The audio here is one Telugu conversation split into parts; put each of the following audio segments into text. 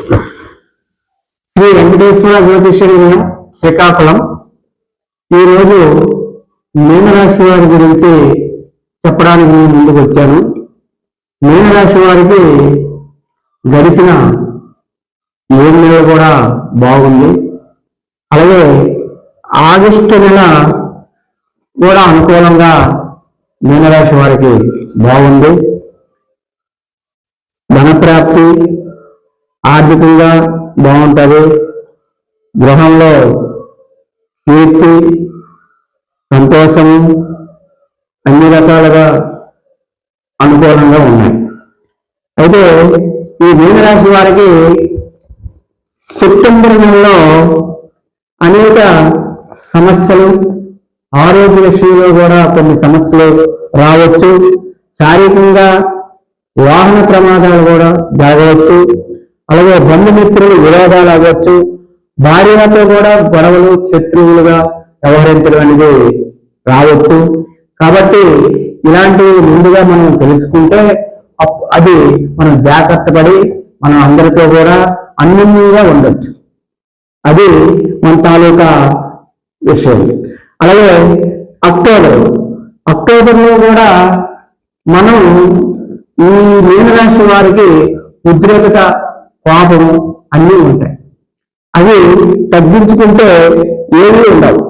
శ్రీ వెంకటేశ్వర జ్యోతిష్యం శ్రీకాకుళం. ఈరోజు మీనరాశి వారి గురించి చెప్పడానికి నేను ముందుకు వచ్చాను. మీనరాశి వారికి గడిచిన ఏడు నెలలు కూడా బాగుంది. అలాగే ఆగస్టు నెల కూడా అనుకూలంగా మీనరాశి వారికి బాగుంది. ధనప్రాప్తి ఆర్థికంగా బాగుంటుంది. గృహంలో కీర్తి సంతోషము అన్ని రకాలుగా అనుకూలంగా ఉన్నాయి. అయితే ఈ మీనరాశి వారికి సెప్టెంబర్ నెలలో అనేక సమస్యలు ఆరోగ్య విషయంలో కూడా కొన్ని సమస్యలు రావచ్చు. శారీరకంగా వాహన ప్రమాదాలు కూడా జరగవచ్చు. అలాగే బంధుమిత్రులు విరోధాలు అవ్వచ్చు. భార్యలతో కూడా గొడవలు శత్రువులుగా వ్యవహరించడం అనేది రావచ్చు. కాబట్టి ఇలాంటివి ముందుగా మనం తెలుసుకుంటే అప్- అది మనం జాగ్రత్త పడి మనం అందరితో కూడా అన్యోన్యంగా ఉండొచ్చు. అది మన తాలూకా విషయం. అలాగే అక్టోబర్. అక్టోబర్లో కూడా మనం ఈ మీనరాశి వారికి ఉద్రేకత కోపం అన్నీ ఉంటాయి. అవి తగ్గించుకుంటే ఏమీ ఉండవు.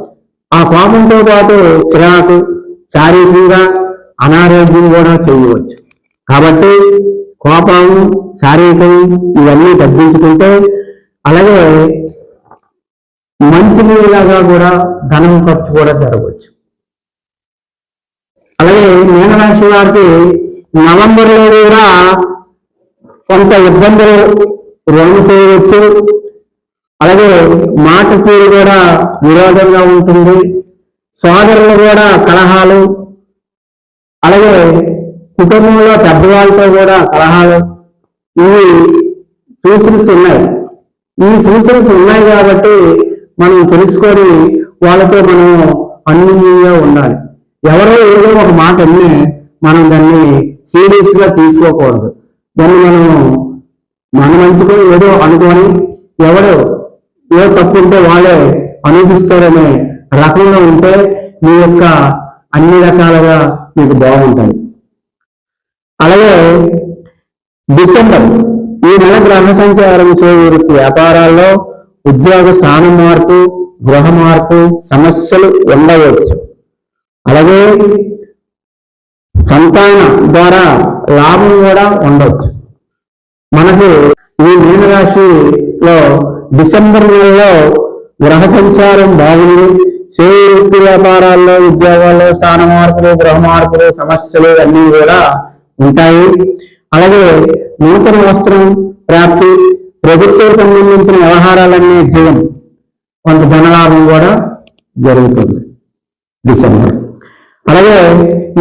ఆ కోపంతో పాటు శ్రాకు శారీరకంగా అనారోగ్యం కూడా చేయవచ్చు. కాబట్టి కోపం శారీరకం ఇవన్నీ తగ్గించుకుంటే అలాగే మంచి నీళ్ళగా కూడా ధనం ఖర్చు కూడా జరగవచ్చు. అలాగే మీనరాశి వారికి నవంబర్లో కూడా కొంత ఇబ్బందులు రుణం చేయవచ్చు. అలాగే మాట తీరు కూడా విరోధంగా ఉంటుంది. సోదరులు కూడా కలహాలు. అలాగే కుటుంబంలో పెద్దవాళ్ళతో కూడా కలహాలు. ఇవి సూచనస్ ఉన్నాయి. ఈ సూచనస్ ఉన్నాయి కాబట్టి మనం తెలుసుకొని వాళ్ళతో మనం అన్యూన్యంగా ఉండాలి. ఎవరో ఏదో ఒక మాట అన్నీ మనం దాన్ని సీరియస్గా తీసుకోకూడదు. దాన్ని మనం మన మంచిగా ఏదో అనుకోని ఎవరు ఏ తప్పు ఉంటే వాళ్ళే అనుభవిస్తారనే రకంలో ఉంటే మీ యొక్క అన్ని రకాలుగా మీకు బాగుంటుంది. అలాగే డిసెంబర్ ఈ నెల గ్రహ సంచారం చేకూరుతూ వ్యాపారాల్లో ఉద్యోగ స్థానం మార్పు గృహ మార్పు సమస్యలు ఉండవచ్చు. అలాగే సంతాన ద్వారా లాభం కూడా ఉండవచ్చు మనకు ఈ మీనరాశిలో డిసెంబర్ నెలలో గ్రహ సంచారం బాగుంది. సేవ వృత్తి వ్యాపారాల్లో ఉద్యోగాల్లో స్థాన మార్పులు గృహ మార్పులు సమస్యలు అన్నీ కూడా ఉంటాయి. అలాగే నూతన వస్త్రం ప్రాప్తి ప్రభుత్వం సంబంధించిన వ్యవహారాలన్నీ జీవం కొంత ధనలాభం కూడా జరుగుతుంది డిసెంబర్. అలాగే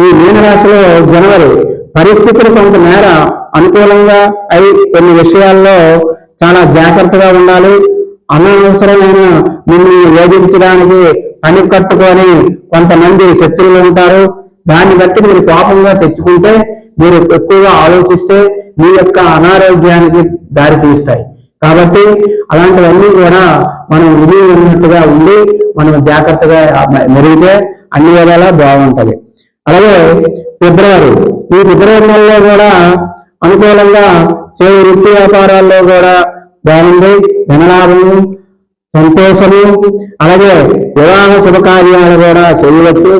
ఈ మీనరాశిలో జనవరి పరిస్థితులు కొంతమేర అనుకూలంగా అయి కొన్ని విషయాల్లో చాలా జాగ్రత్తగా ఉండాలి. అనవసరమైన మిమ్మల్ని వేధించడానికి పని కట్టుకొని కొంతమంది శత్రువులు ఉంటారు. దాన్ని బట్టి మీరు కోపంగా తెచ్చుకుంటే మీరు ఎక్కువగా ఆలోచిస్తే మీ యొక్క అనారోగ్యానికి దారి తీస్తాయి. కాబట్టి అలాంటివన్నీ కూడా మనం విధి ఉన్నట్టుగా ఉండి మనం జాగ్రత్తగా మెరిగితే అన్ని విధాలా బాగుంటది. అలాగే ఫిబ్రవరి. ఈ ఫిబ్రవరి నెలలో కూడా అనుకూలంగా చే వృత్తి వ్యాపారాల్లో కూడా బాగుంది. ధనలాభము సంతోషము అలాగే వివాహ శుభకార్యాలు కూడా చేయవచ్చు.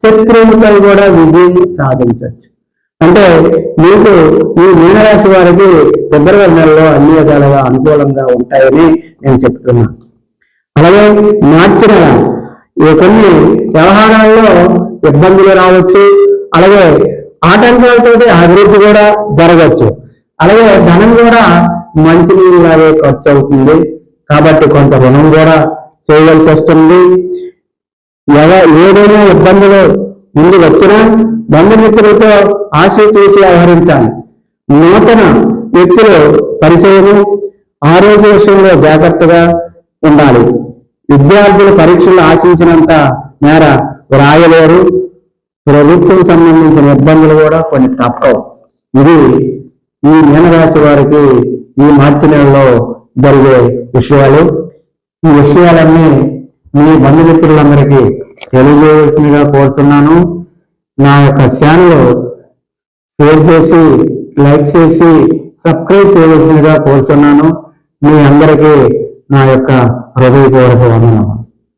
శత్రువులపై కూడా విజయం సాధించవచ్చు. అంటే మీకు ఈ మీనరాశి వారికి ఫిబ్రవరి నెలలో అన్ని విధాలుగా అనుకూలంగా ఉంటాయని నేను చెప్తున్నాను అలాగే మార్చి నెల. కొన్ని వ్యవహారాల్లో ఇబ్బందులు రావచ్చు. అలాగే ఆటంకాలతో అభివృద్ధి కూడా జరగచ్చు అలాగే ధనం కూడా మంచి నీళ్ళలాగే ఖర్చు అవుతుంది కాబట్టి కొంత రుణం కూడా చేయవలసి వస్తుంది. ఎవ ఏదైనా ఇబ్బందులు ముందు వచ్చినా బంధుమిత్రులతో ఆశీతూసి వ్యవహరించాలి. నూతన వ్యక్తులు పరిచయము ఆరోగ్య విషయంలో జాగ్రత్తగా ఉండాలి. విద్యార్థులు పరీక్షలు ఆశించినంత మేర వ్రాయలేరు ప్రభుత్వం సంబంధించిన ఇబ్బందులు కూడా కొన్ని తప్పవు. ఇది ఈ మీనరాశి వారికి ఈ మార్చి నెలలో జరిగే విషయాలు. ఈ విషయాలన్నీ మీ బంధుమిత్రులందరికీ తెలియజేయవలసిందిగా కోరుతున్నాను నా యొక్క ఛానల్ షేర్ చేసి లైక్ చేసి సబ్స్క్రైబ్ చేయవలసిందిగా కోరుతున్నాను మీ అందరికీ నా యొక్క హృదయపూర్వక వందనం